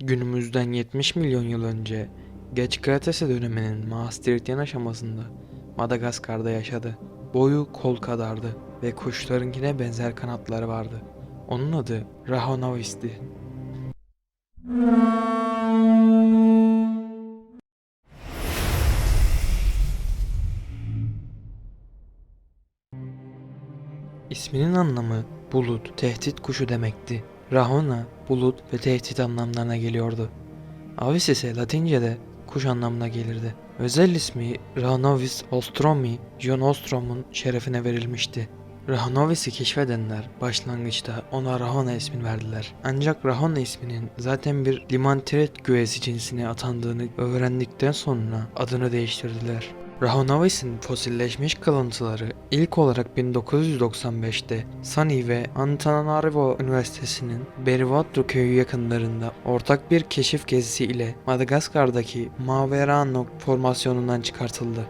Günümüzden 70 milyon yıl önce Geç Kretase döneminin Maastrichtian aşamasında Madagaskar'da yaşadı. Boyu kol kadardı ve kuşlarınkine benzer kanatları vardı. Onun adı Rahonavis'ti. İsminin anlamı bulut, tehdit kuşu demekti. Rahona, bulut ve tehdit anlamlarına geliyordu. Avis ise Latince'de kuş anlamına gelirdi. Özel ismi Rhanovis ostromi, John Ostrom'un şerefine verilmişti. Rahanovis'i keşfedenler başlangıçta ona Rahona ismini verdiler. Ancak Rahona isminin zaten bir limantiret güvesi cinsine atandığını öğrendikten sonra adını değiştirdiler. Rahonavis'in fosilleşmiş kalıntıları ilk olarak 1995'te Sani ve Antananarivo Üniversitesi'nin Berivatru köyü yakınlarında ortak bir keşif gezisi ile Madagaskar'daki Maverano formasyonundan çıkartıldı.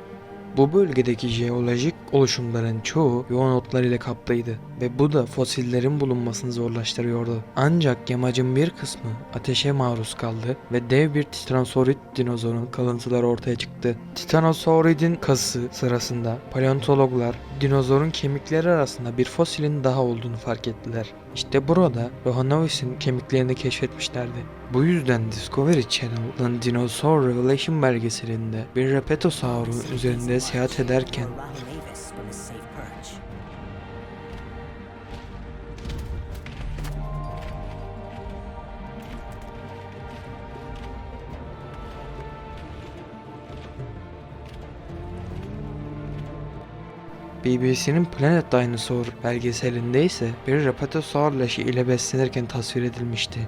Bu bölgedeki jeolojik oluşumların çoğu yoğun otlar ile kaplıydı ve bu da fosillerin bulunmasını zorlaştırıyordu. Ancak yamacın bir kısmı ateşe maruz kaldı ve dev bir titanosaurid dinozorun kalıntıları ortaya çıktı. Titanosauridin kazısı sırasında paleontologlar dinozorun kemikleri arasında bir fosilin daha olduğunu fark ettiler. İşte burada Rohanovis'in kemiklerini keşfetmişlerdi. Bu yüzden Discovery Channel'ın Dinosaur Revelation belgeselinde bir Repetosaur'un üzerinde seyahat ederken BBC'nin Planet Dinosaur belgeselinde ise bir Repetosaur leşi ile beslenirken tasvir edilmişti.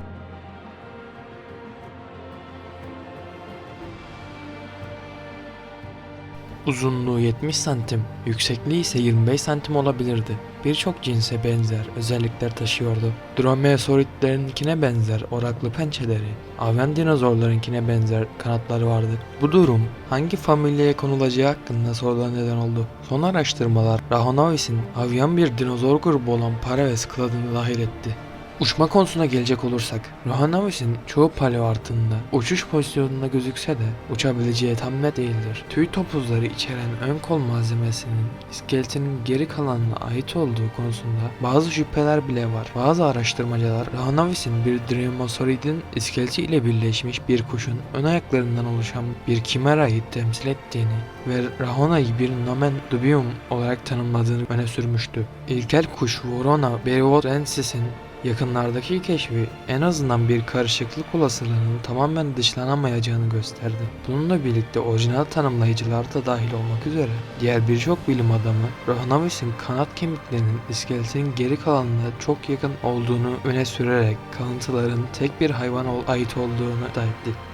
Uzunluğu 70 santim, yüksekliği ise 25 santim olabilirdi. Birçok cinse benzer özellikler taşıyordu. Dromaeosauridlerinkine benzer oraklı pençeleri, aven dinozorlarınkine benzer kanatları vardı. Bu durum hangi familyaya konulacağı hakkında sorular neden oldu. Son araştırmalar Rahonavis'in avyan bir dinozor grubu olan Paraves kıladını dahil etti. Uçma konusuna gelecek olursak, Rohanavis'in çoğu paleoartında uçuş pozisyonunda gözükse de uçabileceği tam net değildir. Tüy topuzları içeren ön kol malzemesinin iskeletinin geri kalanına ait olduğu konusunda bazı şüpheler bile var. Bazı araştırmacılar Rohanavis'in bir Dromaeosaurid'in iskeleti ile birleşmiş bir kuşun ön ayaklarından oluşan bir kimerayı temsil ettiğini ve Rahona'yı bir nomen dubium olarak tanımladığını öne sürmüştü. İlkel kuş Vorona berivotensis'in yakınlardaki keşfi en azından bir karışıklık olasılığının tamamen dışlanamayacağını gösterdi. Bununla birlikte orijinal tanımlayıcılar da dahil olmak üzere diğer birçok bilim adamı Rohanavis'in kanat kemiklerinin iskeletin geri kalanına çok yakın olduğunu öne sürerek kalıntıların tek bir hayvana ol- ait olduğunu iddia etti.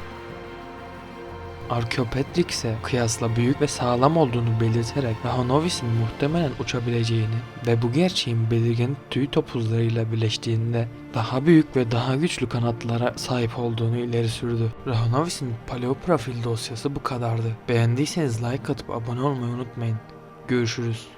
Archaeopteryx ise kıyasla büyük ve sağlam olduğunu belirterek Rahanovis'in muhtemelen uçabileceğini ve bu gerçeğin belirgin tüy topuzlarıyla birleştiğinde daha büyük ve daha güçlü kanatlara sahip olduğunu ileri sürdü. Rahanovis'in paleo profil dosyası bu kadardı. Beğendiyseniz like atıp abone olmayı unutmayın. Görüşürüz.